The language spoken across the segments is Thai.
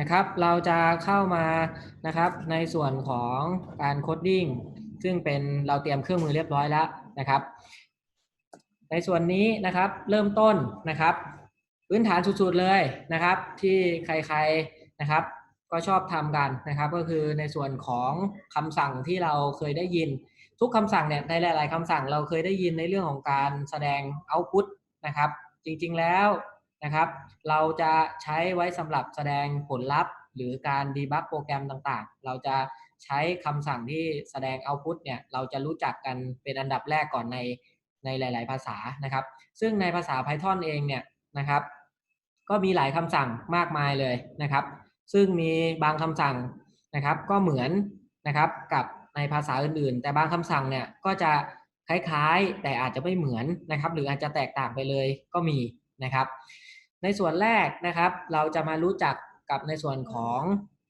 นะครับ เราจะเข้ามานะครับในส่วนของการโคดดิ้งซึ่งเป็นเราเตรียมเครื่องมือเรียบร้อยแล้วนะครับ ในส่วนนี้นะครับเริ่มต้นนะครับ พื้นฐานสุดๆเลยนะครับ ที่ใครๆนะครับ ก็ชอบทำกันนะครับ ก็คือในส่วนของคำสั่งที่เราเคยได้ยิน ทุกคำสั่งเนี่ยในหลาย ๆคำสั่งเราเคยได้ยินในเรื่องของการแสดง output นะครับ จริงๆแล้ว นะครับ เราจะใช้ไว้สำหรับแสดงผลลัพธ์ หรือการดีบักโปรแกรมต่างๆ เราจะใช้คำสั่งที่แสดง output เนี่ยเราจะรู้จักกันเป็นอันดับแรกก่อนในในหลาย ๆ ภาษานะครับ ซึ่งในภาษา Python เองเนี่ยนะครับ ก็มีหลายคำสั่งมากมายเลยนะครับ ซึ่งมีบางคำสั่งนะครับ ก็เหมือนนะครับกับในภาษาอื่น ๆ แต่บางคำสั่งเนี่ยก็จะคล้าย ๆ แต่อาจจะไม่เหมือนนะครับ หรืออาจจะแตกต่างไปเลยก็มีนะครับ ในส่วนแรกนะครับ เราจะมารู้จักกับในส่วนของ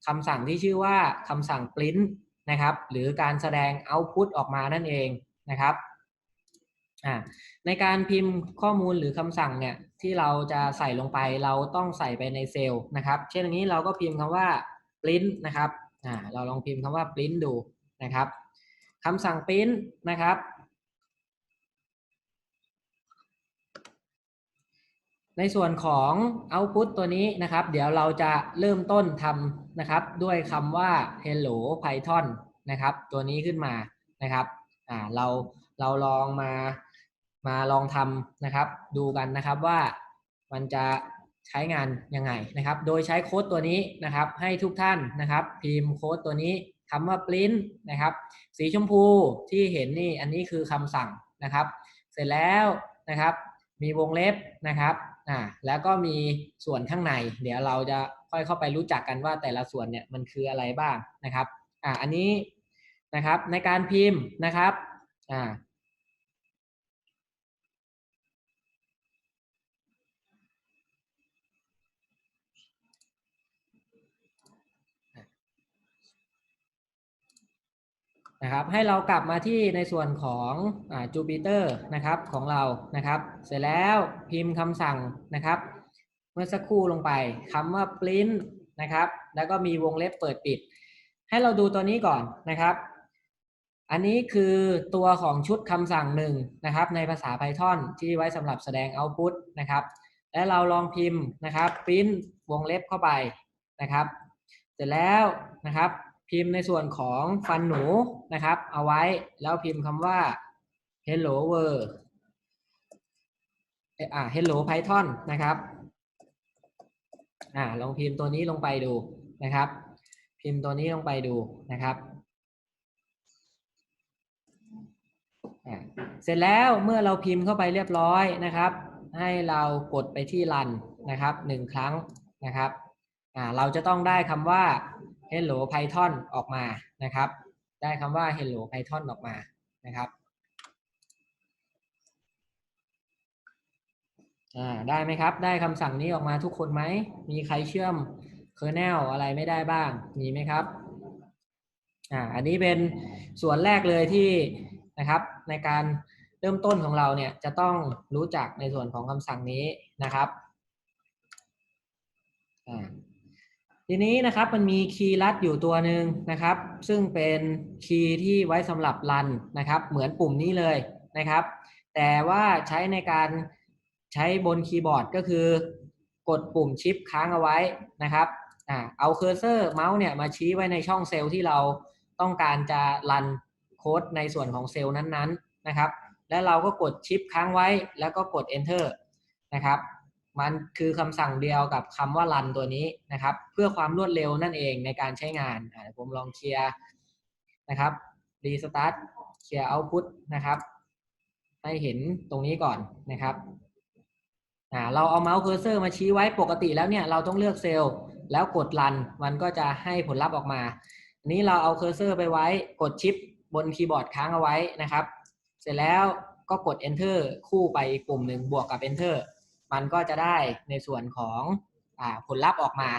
คำสั่งที่ชื่อว่าคำสั่ง print นะครับ หรือการแสดง output ออกมานั่นเองนะครับอ่าในการพิมพ์ข้อมูลหรือคำสั่งเนี่ยที่เราจะใส่ลงไปเราต้องใส่ไปในเซลล์นะครับ เช่นอย่างนี้เราก็พิมพ์คำว่า print นะครับอ่าเราลองพิมพ์คำว่า print ดูนะครับคำสั่ง print นะครับ ในส่วนของ output ตัวนี้นะครับ เดี๋ยวเราจะเริ่มต้นทำนะครับ ด้วยคำว่า hello python นะครับ ตัวนี้ขึ้นมานะครับอ่าเราเราลองมามาลองทำนะครับ ดูกันนะครับว่ามันจะใช้งานยังไงนะครับ โดยใช้โค้ดตัวนี้นะครับ ให้ทุกท่านนะครับ พิมพ์โค้ดตัวนี้คำว่า print นะครับ สีชมพูที่เห็นนี่อันนี้คือคำสั่งนะครับ เสร็จแล้วนะครับ มีวงเล็บนะครับ อ่าแล้วก็มีส่วนข้างใน เดี๋ยวเราจะค่อยเข้าไปรู้จักกันว่าแต่ละส่วนเนี่ยมันคืออะไรบ้างนะครับอ่าอันนี้นะครับในการพิมพ์นะครับอ่า นะครับให้เรากลับมาที่ในส่วนของอ่า Jupyter นะครับของเรานะครับ เสร็จแล้วพิมพ์คำสั่งนะครับ เมื่อสักครู่ลงไปคำว่า print นะครับ แล้วก็มีวงเล็บเปิดปิด ให้เราดูตัวนี้ก่อนนะครับ อันนี้คือตัวของชุดคำสั่งหนึ่งนะครับ ในภาษา Python ที่ไว้สำหรับแสดง output นะครับ และเราลองพิมพ์นะครับ print วงเล็บเข้าไปนะครับ เสร็จแล้วนะครับ พิมพ์ในส่วนของฟันหนูนะครับ เอาไว้แล้วพิมพ์คำว่า hello world เอ่ออ่า hello python นะครับอ่าลองพิมพ์ตัวนี้ลงไปดูนะครับ พิมพ์ตัวนี้ลงไปดูนะครับเสร็จแล้วเมื่อเราพิมพ์เข้าไปเรียบร้อยนะครับ ให้เรากดไปที่รันนะครับหนึ่งครั้งนะครับอ่าเราจะต้องได้คำว่า hello python ออกมานะครับ ได้คำว่า hello python ออกมานะครับอ่าได้ไหมครับ ได้คำสั่งนี้ออกมาทุกคนไหม มีใครเชื่อม kernel อะไรไม่ได้บ้าง มีไหมครับอ่าอันนี้เป็นส่วนแรกเลยที่นะครับ ในการเริ่มต้นของเราเนี่ยจะต้องรู้จักในส่วนของคำสั่งนี้นะครับอ่า ทีนี้นะครับมันมีคีย์ลัดอยู่ตัวหนึ่งนะครับ ซึ่งเป็นคีย์ที่ไว้สำหรับรันนะครับ เหมือนปุ่มนี้เลยนะครับ แต่ว่าใช้ในการใช้บนคีย์บอร์ดก็คือกดปุ่มชิปค้างเอาไว้นะครับอ่าเอาเคอร์เซอร์เมาส์เนี่ยมาชี้ไว้ในช่องเซลล์ที่เราต้องการจะรันโค้ดในส่วนของเซลล์นั้นๆนะครับ แล้วเราก็กดชิปค้างไว้แล้วก็กด enter นะครับ มันคือคำสั่งเดียวกับคำว่า run ตัวนี้นะครับ เพื่อความรวดเร็วนั่นเองในการใช้งานผมลองเคลียร์นะครับ restart เคลียร์ output นะครับ ให้เห็นตรงนี้ก่อนนะครับเราเอาเมาส์เคอร์เซอร์มาชี้ไว้ปกติแล้วเนี่ยเราต้องเลือกเซลล์แล้วกด run มันก็จะให้ผลลัพธ์ออกมาอันนี้เราเอาเคอร์เซอร์ไปไว้กดชิปบนคีย์บอร์ดค้างเอาไว้นะครับ เสร็จแล้วก็กด enter คู่ไปอีกปุ่มหนึ่งบวกกับ enter มันก็จะได้ในส่วนของอผลลัพธ์ออกมา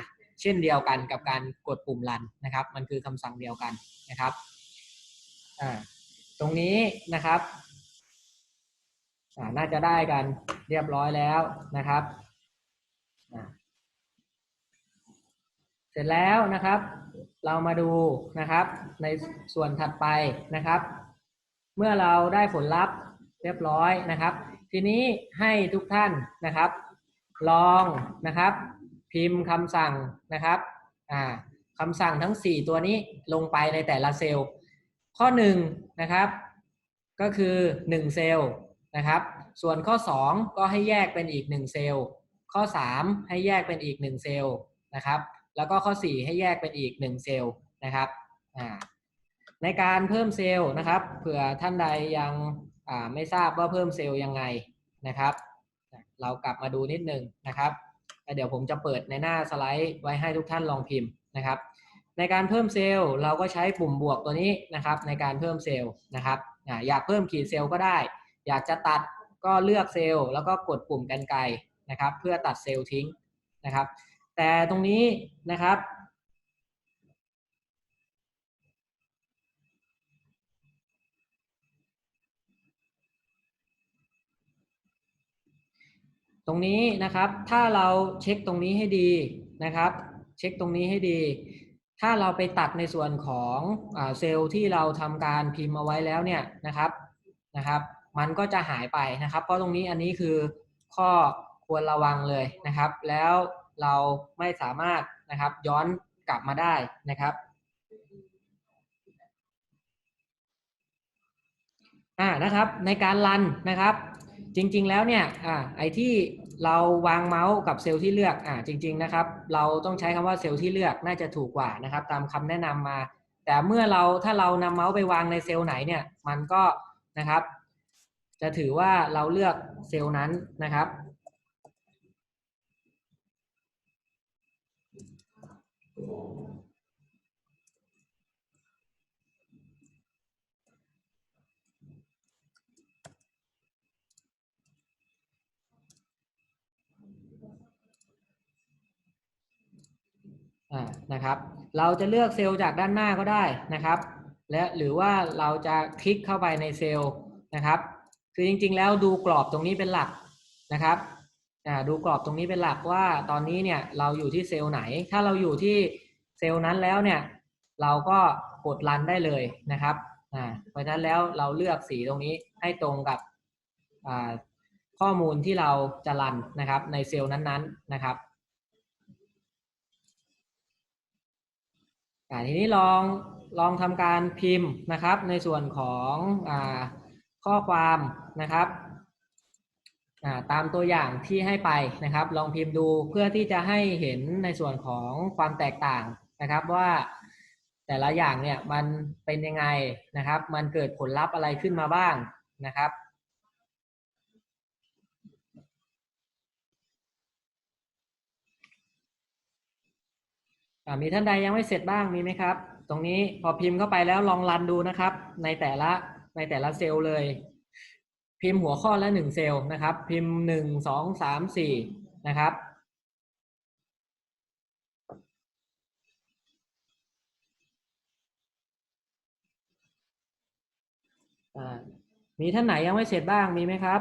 เช่นเดียวกันกับการกดปุ่มรันนะครับ มันคือคำสั่งเดียวกันนะครับตรงนี้นะครับน่าจะได้กันเรียบร้อยแล้วนะครับอ่าร็จแล้วนะครับ เรามาดูนะครับในส่วนถัดไปนะครับ เมื่อเราได้ผลลัพธ์เรียบร้อยนะครับ ทีนี้ให้ทุกท่านนะครับ ลองนะครับ พิมพ์คำสั่งนะครับอ่าคำสั่งทั้ง 4 ตัวนี้ลงไปในแต่ละเซลล์ ข้อ1นะครับ ก็คือ 1 เซลล์นะครับ ส่วนข้อ 2 ก็ให้แยกเป็นอีก 1 เซลล์ ข้อ 3 ให้แยกเป็นอีก 1 เซลล์นะครับ แล้วก็ข้อ 4 ให้แยกเป็นอีก 1 เซลล์นะครับอ่าในการเพิ่มเซลล์นะครับ เผื่อท่านใดยัง ไม่ทราบว่าเพิ่มเซลล์ยังไงนะครับ เรากลับมาดูนิดนึงนะครับเดี๋ยวผมจะเปิดในหน้าสไลด์ไว้ให้ทุกท่านลองพิมพ์นะครับ ในการเพิ่มเซลล์เราก็ใช้ปุ่มบวกตัวนี้นะครับ ในการเพิ่มเซลล์นะครับอยากเพิ่มขีดเซลล์ก็ได้ อยากจะตัดก็เลือกเซลล์แล้วก็กดปุ่มกันไกนะครับ เพื่อตัดเซลล์ทิ้งนะครับ แต่ตรงนี้นะครับ ตรงนี้นะครับถ้าเราเช็คตรงนี้ให้ดีนะครับ เช็คตรงนี้ให้ดี ถ้าเราไปตัดในส่วนของอเซลล์ที่เราทำการพิมพ์เอาไว้แล้วเนี่ยนะครับนะครับ มันก็จะหายไปนะครับ เพราะตรงนี้อันนี้คือข้อควรระวังเลยนะครับ แล้วเราไม่สามารถนะครับย้อนกลับมาได้นะครับอ่านะครับในการรันนะครับ จริง ๆ แล้วเนี่ยอ่าไอที่เราวางเมาส์กับเซลล์ที่เลือกอ่าจริง ๆ นะครับ เราต้องใช้คำว่าเซลล์ที่เลือกน่าจะถูกกว่านะครับ ตามคำแนะนำมา แต่เมื่อเราถ้าเรานำเมาส์ไปวางในเซลล์ไหนเนี่ย มันก็นะครับ จะถือว่าเราเลือกเซลล์นั้นนะครับ นะครับ เราจะเลือกเซลล์จากด้านหน้าก็ได้นะครับ และหรือว่าเราจะคลิกเข้าไปในเซลล์นะครับ คือจริงๆ แล้วดูกรอบตรงนี้เป็นหลักนะครับดูกรอบตรงนี้เป็นหลักว่าตอนนี้เนี่ยเราอยู่ที่เซลล์ไหน ถ้าเราอยู่ที่เซลล์นั้นแล้วเนี่ยเราก็กดรันได้เลยนะครับอ่าเพราะฉะนั้นแล้วเราเลือกสีตรงนี้ให้ตรงกับข้อมูลที่เราจะรันนะครับในเซลล์นั้นๆนะครับ อ่าทีนี้ลองลองทำการพิมพ์นะครับ ในส่วนของอ่าข้อความนะครับอ่าตามตัวอย่างที่ให้ไปนะครับ ลองพิมพ์ดูเพื่อที่จะให้เห็นในส่วนของความแตกต่างนะครับว่าแต่ละอย่างเนี่ยมันเป็นยังไงนะครับ มันเกิดผลลัพธ์อะไรขึ้นมาบ้างนะครับ มีท่านใดยังไม่เสร็จบ้างมีไหมครับ ตรงนี้พอพิมพ์เข้าไปแล้วลองรันดูนะครับ ในแต่ละในแต่ละเซลล์เลย พิมพ์หัวข้อละหนึ่งเซลล์นะครับ พิมพ์หนึ่งสองสามสี่นะครับมีท่านไหนยังไม่เสร็จบ้างมีไหมครับ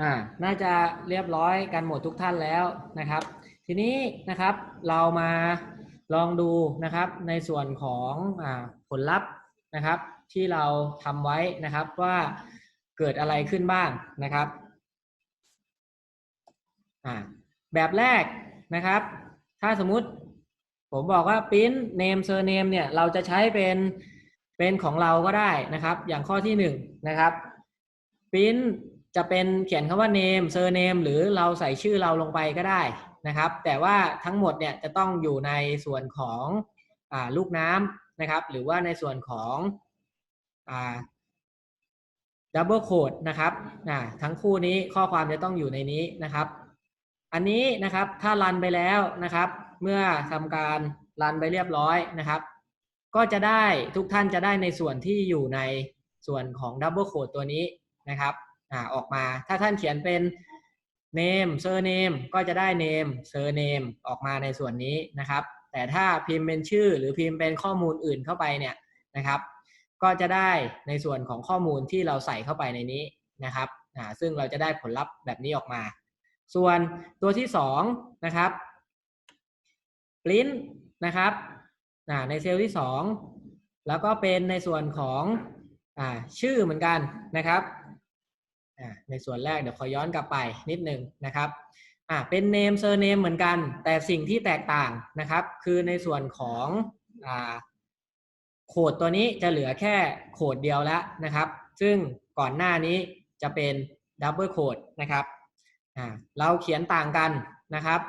อ่าน่าจะเรียบร้อยกันหมดทุกท่านแล้วนะครับ ทีนี้นะครับเรามาลองดูนะครับในส่วนของอ่าผลลัพธ์นะครับ ที่เราทำไว้นะครับว่าเกิดอะไรขึ้นบ้างนะครับอ่าแบบแรกนะครับ ถ้าสมมุติผมบอกว่า print name surname เนี่ยเราจะใช้เป็นเป็นของเราก็ได้นะครับ อย่างข้อที่หนึ่งนะครับ print จะเป็นเขียนคำว่า name surname หรือเราใส่ชื่อเราลงไปก็ได้นะครับ แต่ว่าทั้งหมดเนี่ยจะต้องอยู่ในส่วนของอลูกน้ำนะครับ หรือว่าในส่วนของอ double code นะครับทั้งคู่นี้ข้อความจะต้องอยู่ในนี้นะครับ อันนี้นะครับถ้ารันไปแล้วนะครับ เมื่อทำการรันไปเรียบร้อยนะครับ ก็จะได้ทุกท่านจะได้ในส่วนที่อยู่ในส่วนของ Double Code ตัวนี้นะครับ อ่าออกมา ถ้าท่านเขียนเป็น name surname ก็จะได้ name surname ออกมาในส่วนนี้นะครับ แต่ถ้าพิมพ์เป็นชื่อหรือพิมพ์เป็นข้อมูลอื่นเข้าไปเนี่ยนะครับ ก็จะได้ในส่วนของข้อมูลที่เราใส่เข้าไปในนี้นะครับอ่าซึ่งเราจะได้ผลลัพธ์แบบนี้ออกมา ส่วนตัวที่สองนะครับ print นะครับอ่าในเซลล์ที่สองแล้วก็เป็นในส่วนของอ่าชื่อเหมือนกันนะครับ ในส่วนแรกเดี๋ยวขอย้อนกลับไปนิดนึงนะครับอ่าเป็น name surname เหมือนกัน แต่สิ่งที่แตกต่างนะครับ คือในส่วนของอ่าโคดตัวนี้จะเหลือแค่โคดเดียวแล้วนะครับ ซึ่งก่อนหน้านี้จะเป็น double code นะครับอ่าเราเขียนต่างกันนะครับ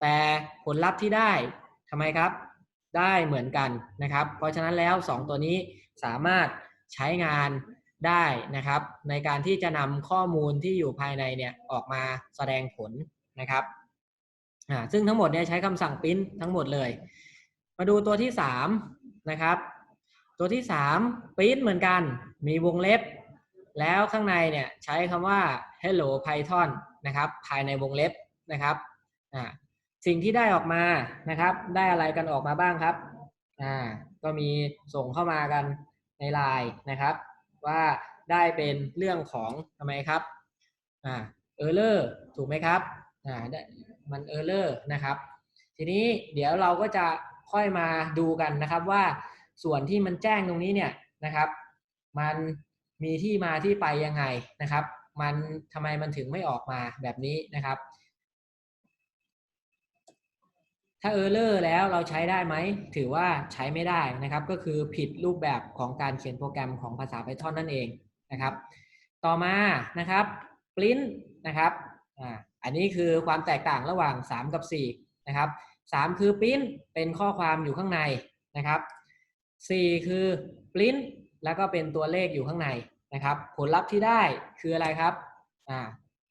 แต่ผลลัพธ์ที่ได้ทำไมครับ ได้เหมือนกันนะครับ เพราะฉะนั้นแล้ว 2 ตัวนี้สามารถใช้งาน ได้นะครับ ในการที่จะนำข้อมูลที่อยู่ภายในเนี่ยออกมาแสดงผลนะครับซึ่งทั้งหมดเนี่ยใช้คำสั่ง print ทั้งหมดเลย มาดูตัวที่3นะครับตัวที่3 print เหมือนกันมีวงเล็บ แล้วข้างในเนี่ยใช้คำว่า hello python นะครับภายในวงเล็บนะครับสิ่งที่ได้ออกมานะครับ ได้อะไรกันออกมาบ้างครับอ่าก็มีส่งเข้ามากันในไลน์นะครับ ว่าได้เป็นเรื่องของทำไมครับอ่า error ถูกไหมครับอ่าได้มัน error นะครับ ทีนี้เดี๋ยวเราก็จะค่อยมาดูกันนะครับว่าส่วนที่มันแจ้งตรงนี้เนี่ยนะครับ มันมีที่มาที่ไปยังไงนะครับ มันทำไมมันถึงไม่ออกมาแบบนี้นะครับ ถ้า error แล้วเราใช้ได้ไหม ถือว่าใช้ไม่ได้นะครับ ก็คือผิดรูปแบบของการเขียนโปรแกรมของภาษา Python นั่นเองนะครับ ต่อมานะครับ print นะครับอ่าอันนี้คือความแตกต่างระหว่าง 3 กับ 4 นะครับ 3 คือ print เป็นข้อความอยู่ข้างในนะครับ 4 คือ print แล้วก็เป็นตัวเลขอยู่ข้างในนะครับ ผลลัพธ์ที่ได้คืออะไรครับอ่า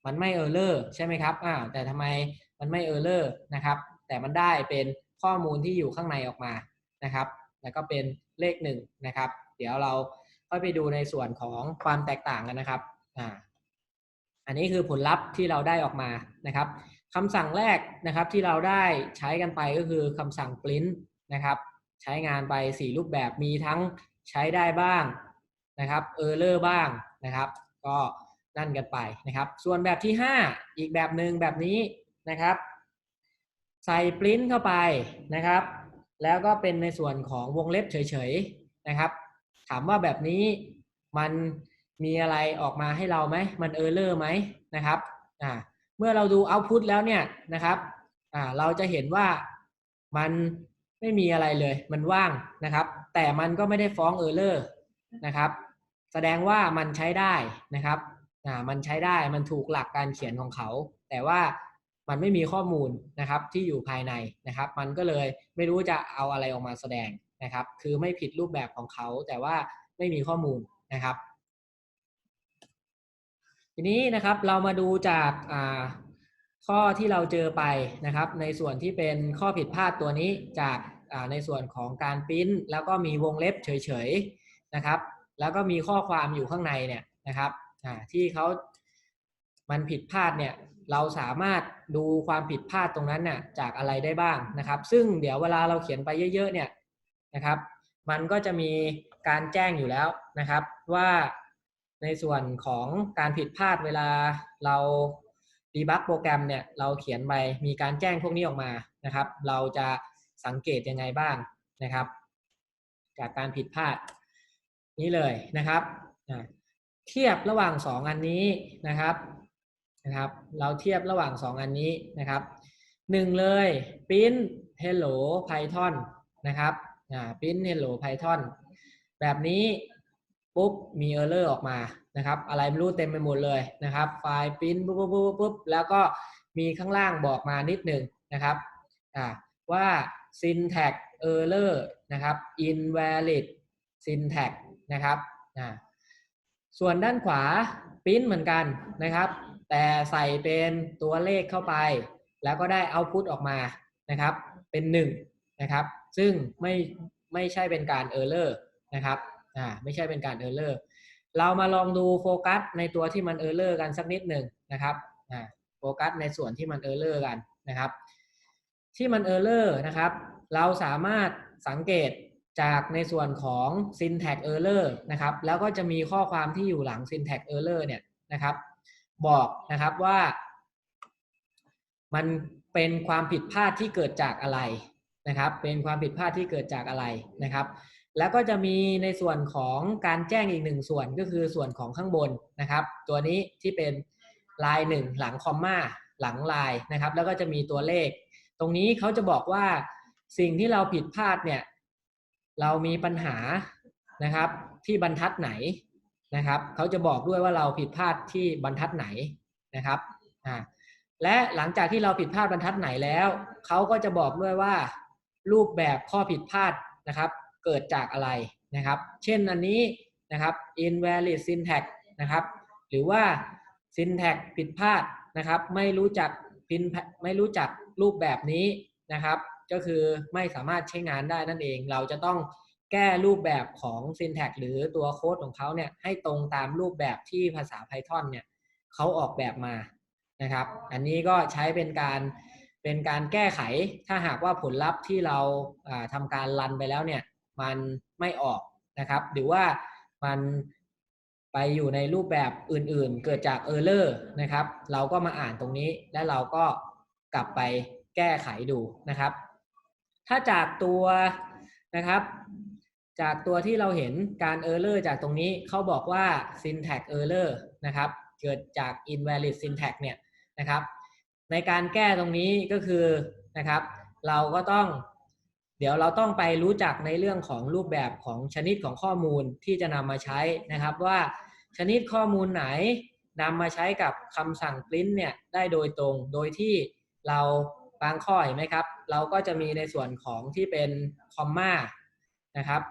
มันไม่ error ใช่ไหมครับอ่าแต่ทำไมมันไม่ error นะครับ แต่มันได้เป็นข้อมูลที่อยู่ข้างในออกมานะครับ แล้วก็เป็นเลขหนึ่งนะครับ เดี๋ยวเราค่อยไปดูในส่วนของความแตกต่างกันนะครับอ่าอันนี้คือผลลัพธ์ที่เราได้ออกมานะครับคำสั่งแรกนะครับที่เราได้ใช้กันไปก็คือคำสั่ง print นะครับ ใช้งานไป 4 รูปแบบมีทั้งใช้ได้บ้างนะครับ error บ้างนะครับ ก็นั่นกันไปนะครับ ส่วนแบบที่ 5 อีกแบบหนึ่งแบบนี้นะครับ ใส่ปริ้นเข้าไปนะครับ แล้วก็เป็นในส่วนของวงเล็บเฉยๆนะครับ ถามว่าแบบนี้มันมีอะไรออกมาให้เราไหมมันเออร์เลอร์ไหมนะครับอ่าเมื่อเราดูเอาพุตแล้วเนี่ยนะครับอ่าเราจะเห็นว่ามันไม่มีอะไรเลย มันว่างนะครับ แต่มันก็ไม่ได้ฟ้องเออร์เลอร์นะครับ แสดงว่ามันใช้ได้นะครับอ่ามันใช้ได้มันถูกหลักการเขียนของเขา แต่ว่า มันไม่มีข้อมูลนะครับที่อยู่ภายในนะครับ มันก็เลยไม่รู้จะเอาอะไรออกมาแสดงนะครับ คือไม่ผิดรูปแบบของเขาแต่ว่าไม่มีข้อมูลนะครับ ทีนี้นะครับเรามาดูจากข้อที่เราเจอไปนะครับ ในส่วนที่เป็นข้อผิดพลาดตัวนี้จากในส่วนของการปริ้นแล้วก็มีวงเล็บเฉยๆนะครับ แล้วก็มีข้อความอยู่ข้างในเนี่ยนะครับที่เขามันผิดพลาดเนี่ยเราสามารถ ดูความผิดพลาดตรงนั้นน่ะจากอะไรได้บ้างนะครับ ซึ่งเดี๋ยวเวลาเราเขียนไปเยอะๆเนี่ยนะครับ มันก็จะมีการแจ้งอยู่แล้วนะครับ ว่าในส่วนของการผิดพลาดเวลาเราดีบักโปรแกรมเนี่ยเราเขียนไปมีการแจ้งพวกนี้ออกมานะครับ เราจะสังเกตยังไงบ้างนะครับ จากการผิดพลาดนี้เลยนะครับเทียบระหว่างสองอันนี้นะครับ นะครับ เราเทียบระหว่างสองอันนี้นะครับหนึ่งเลย print hello python นะครับ print hello python แบบนี้ปุ๊บมี error ออกมานะครับ อะไรไม่รู้เต็มไปหมดเลยนะครับ ไฟล์ print ปุ๊บปุ๊บปุ๊บปุ๊บแล้วก็มีข้างล่างบอกมานิดหนึ่งนะครับว่า syntax error นะครับ invalid syntax นะครับ ส่วนด้านขวา print เหมือนกันนะครับ แต่ใส่เป็นตัวเลขเข้าไป แล้วก็ได้ output ออกมานะครับ เป็นหนึ่งนะครับซึ่งไม่ไม่ใช่เป็นการ error นะครับอ่าไม่ใช่เป็นการ error เลอร์เรามาลองดูโฟกัสในตัวที่มัน error กันสักนิดหนึ่งนะครับอ่าโฟกัสในส่วนที่มัน error กันนะครับ ที่มัน error นะครับ เราสามารถสังเกตจากในส่วนของ syntax error นะครับ แล้วก็จะมีข้อความที่อยู่หลัง syntax error เนี่ยนะครับ บอกนะครับว่า มันเป็นความผิดพลาดที่เกิดจากอะไรนะครับ เป็นความผิดพลาดที่เกิดจากอะไรนะครับ แล้วก็จะมีในส่วนของการแจ้งอีกหนึ่งส่วนก็คือส่วนของข้างบนนะครับ ตัวนี้ที่เป็นลายหนึ่งหลังคอมมาหลังลายนะครับ แล้วก็จะมีตัวเลข ตรงนี้เขาจะบอกว่าสิ่งที่เราผิดพลาดเนี่ย เรามีปัญหานะครับ ที่บรรทัดไหน นะครับเขาจะบอกด้วยว่าเราผิดพลาดที่บรรทัดไหนนะครับอ่าและหลังจากที่เราผิดพลาดบรรทัดไหนแล้วเขาก็จะบอกด้วยว่า รูปแบบข้อผิดพลาดนะครับ เกิดจากอะไรนะครับ เช่นอันนี้นะครับ invalid syntax นะครับ หรือว่า syntax ผิดพลาดนะครับ ไม่รู้จักพินไม่รู้จักรูปแบบนี้นะครับ ก็คือไม่สามารถใช้งานได้นั่นเอง เราจะต้อง แก้รูปแบบของ syntax หรือตัวโค้ดของเขาเนี่ยให้ตรงตามรูปแบบที่ภาษา Python เนี่ยเขาออกแบบมานะครับ อันนี้ก็ใช้เป็นการเป็นการแก้ไขถ้าหากว่าผลลัพธ์ที่เราอ่าทำการรันไปแล้วเนี่ยมันไม่ออกนะครับ หรือว่ามันไปอยู่ในรูปแบบอื่นๆ เกิดจาก Error นะครับ เราก็มาอ่านตรงนี้และเราก็กลับไปแก้ไขดูนะครับ ถ้าจากตัวนะครับ จากตัวที่เราเห็นการ Error จากตรงนี้เขาบอกว่า syntax error นะครับ เกิดจาก invalid syntax เนี่ยนะครับ ในการแก้ตรงนี้ก็คือนะครับ เราก็ต้องเดี๋ยวเราต้องไปรู้จักในเรื่องของรูปแบบของชนิดของข้อมูลที่จะนำมาใช้นะครับว่าชนิดข้อมูลไหนนำมาใช้กับคำสั่ง print เนี่ยได้โดยตรง โดยที่เราบางข้อเห็นไหมครับ เราก็จะมีในส่วนของที่เป็นคอมมานะครับ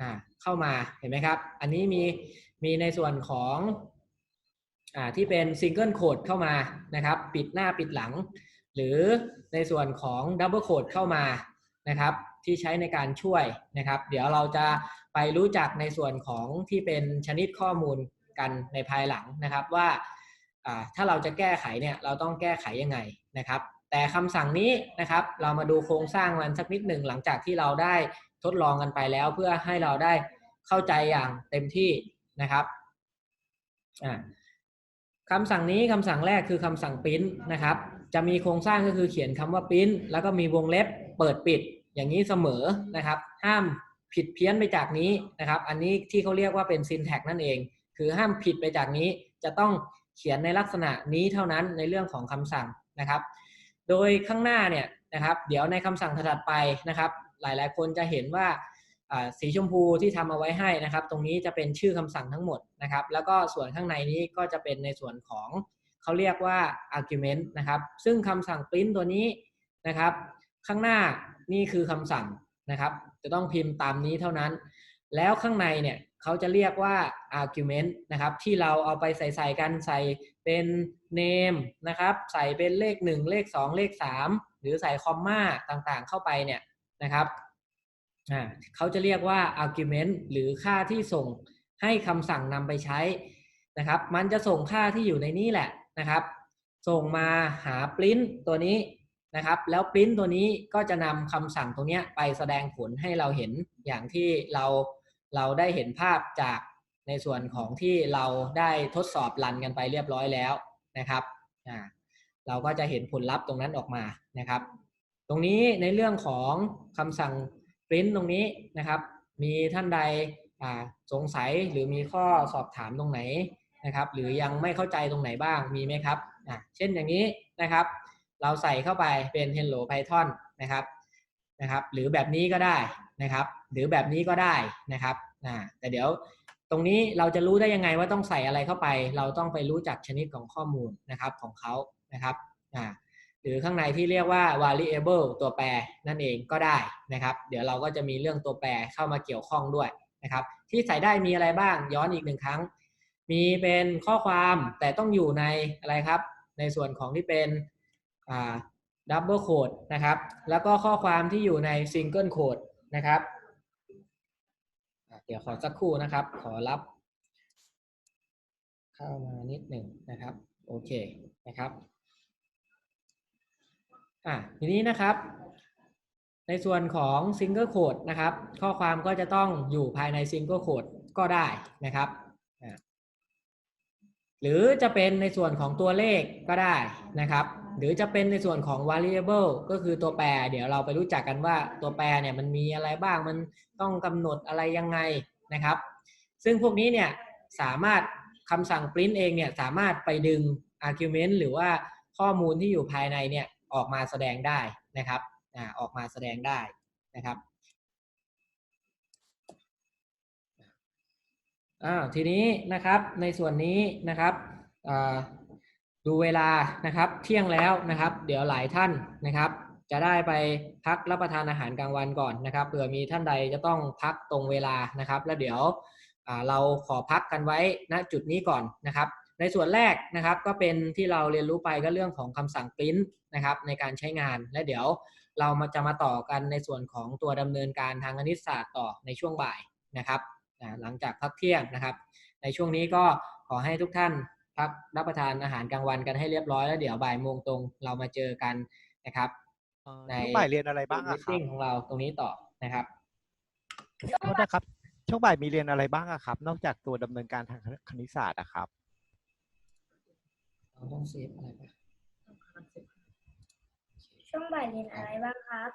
อ่าเข้ามาเห็นไหมครับ อันนี้มีมีในส่วนของอ่าที่เป็นซิงเกิลโคดเข้ามานะครับ ปิดหน้าปิดหลัง หรือในส่วนของดับเบิลโคดเข้ามานะครับ ที่ใช้ในการช่วยนะครับ เดี๋ยวเราจะไปรู้จักในส่วนของที่เป็นชนิดข้อมูลกันในภายหลังนะครับว่าอ่าถ้าเราจะแก้ไขเนี่ยเราต้องแก้ไขยังไงนะครับ แต่คำสั่งนี้นะครับ เรามาดูโครงสร้างมันสักนิดหนึ่งหลังจากที่เราได้ ทดลองกันไปแล้วเพื่อให้เราได้เข้าใจอย่างเต็มที่นะครับคำสั่งนี้คำสั่งแรกคือคำสั่งปริ้นนะครับ จะมีโครงสร้างก็คือเขียนคำว่าปริ้นแล้วก็มีวงเล็บเปิดปิดอย่างนี้เสมอนะครับ ห้ามผิดเพี้ยนไปจากนี้นะครับ อันนี้ที่เขาเรียกว่าเป็น syntax นั่นเอง คือห้ามผิดไปจากนี้จะต้องเขียนในลักษณะนี้เท่านั้นในเรื่องของคำสั่งนะครับ โดยข้างหน้าเนี่ยนะครับ เดี๋ยวในคำสั่งถัดไปนะครับ หลายๆ คนจะเห็นว่าสีชมพูที่ทำเอาไว้ให้นะครับ ตรงนี้จะเป็นชื่อคำสั่งทั้งหมดนะครับ แล้วก็ส่วนข้างในนี้ก็จะเป็นในส่วนของเขาเรียกว่า argument นะครับ ซึ่งคำสั่ง print ตัวนี้นะครับ ข้างหน้านี่คือคำสั่งนะครับ จะต้องพิมพ์ตามนี้เท่านั้น แล้วข้างในเนี่ยเขาจะเรียกว่า argument นะครับ ที่เราเอาไปใส่ใส่กันใส่เป็น name นะครับ ใส่เป็นเลข 1 เลข 2 เลข 3 หรือใส่คอมมาต่างๆ เข้าไปเนี่ย นะครับเขาจะเรียกว่า argument หรือค่าที่ส่งให้คำสั่งนำไปใช้นะครับ มันจะส่งค่าที่อยู่ในนี้แหละนะครับ ส่งมาหา print ตัวนี้นะครับ แล้ว print ตัวนี้ก็จะนำคำสั่งตรงนี้ไปแสดงผลให้เราเห็นอย่างที่เราเราได้เห็นภาพจากในส่วนของที่เราได้ทดสอบรันกันไปเรียบร้อยแล้วนะครับ เราก็จะเห็นผลลัพธ์ตรงนั้นออกมานะครับ ตรงนี้ในเรื่องของคำสั่ง print ตรงนี้นะครับ มีท่านใดสงสัยหรือมีข้อสอบถามตรงไหนนะครับ หรือยังไม่เข้าใจตรงไหนบ้างมีไหมครับเช่นอย่างนี้นะครับ เราใส่เข้าไปเป็น hello python นะครับนะครับ หรือแบบนี้ก็ได้นะครับ หรือแบบนี้ก็ได้นะครับแต่เดี๋ยวตรงนี้เราจะรู้ได้ยังไงว่าต้องใส่อะไรเข้าไป เราต้องไปรู้จักชนิดของข้อมูลนะครับของเขานะครับอ่า รือข้างในที่เรียกว่า variable ตัวแปรนั่นเองก็ได้นะครับ เดี๋ยวเราก็จะมีเรื่องตัวแปรเข้ามาเกี่ยวข้องด้วยนะครับ ที่ใส่ได้มีอะไรบ้างย้อนอีกหนึ่งครั้ง มีเป็นข้อความแต่ต้องอยู่ในอะไรครับ ในส่วนของที่เป็นอ่าดับเบิลโคดนะครับ แล้วก็ข้อความที่อยู่ในซิงเกิลโคดนะครับ เดี๋ยวขอสักครู่นะครับ ขอรับ เข้ามานิดหนึ่งนะครับ โอเคนะครับ อะทีนี้นะครับ ในส่วนของ Single Code นะครับ ข้อความก็จะต้องอยู่ภายใน Single Code ก็ได้นะครับหรือจะเป็นในส่วนของตัวเลขก็ได้นะครับ หรือจะเป็นในส่วนของ variable ก็คือตัวแปร เดี๋ยวเราไปรู้จักกันว่าตัวแปรเนี่ยมันมีอะไรบ้างมันต้องกำหนดอะไรยังไงนะครับ ซึ่งพวกนี้เนี่ยสามารถคำสั่ง print เองเนี่ยสามารถไปดึง argument หรือว่าข้อมูลที่อยู่ภายในเนี่ย ออกมาแสดงได้นะครับอ่าออกมาแสดงได้นะครับอ่าทีนี้นะครับในส่วนนี้นะครับอ่าดูเวลานะครับเที่ยงแล้วนะครับ เดี๋ยวหลายท่านนะครับ จะได้ไปพักรับประทานอาหารกลางวันก่อนนะครับเผื่อมีท่านใดจะต้องพักตรงเวลานะครับ แล้วเดี๋ยวอ่าเราขอพักกันไว้ณจุดนี้ก่อนนะครับ ในส่วนแรกนะครับก็เป็นที่เราเรียนรู้ไปก็เรื่องของคำสั่งปริ้นนะครับในการใช้งานและเดี๋ยวเรามาจะมาต่อกันในส่วนของตัวดำเนินการทางคณิตศาสตร์ต่อในช่วงบ่ายนะครับอ่าหลังจากพักเที่ยงนะครับ ในช่วงนี้ก็ขอให้ทุกท่านพักรับประทานอาหารกลางวันกันให้เรียบร้อยแล้วเดี๋ยวบ่ายโมงตรงเรามาเจอกันนะครับเอ่อในช่วงบ่ายเรียนอะไรบ้างอะครับ meeting ของเราตรงนี้ต่อนะครับโทษนะครับช่วงบ่ายมีเรียนอะไรบ้างอะครับ นอกจากตัวดำเนินการทางคณิตศาสตร์อะครับ เราต้องเซฟอะไรไปช่วงบ่ายเรียนอะไรบ้างครับ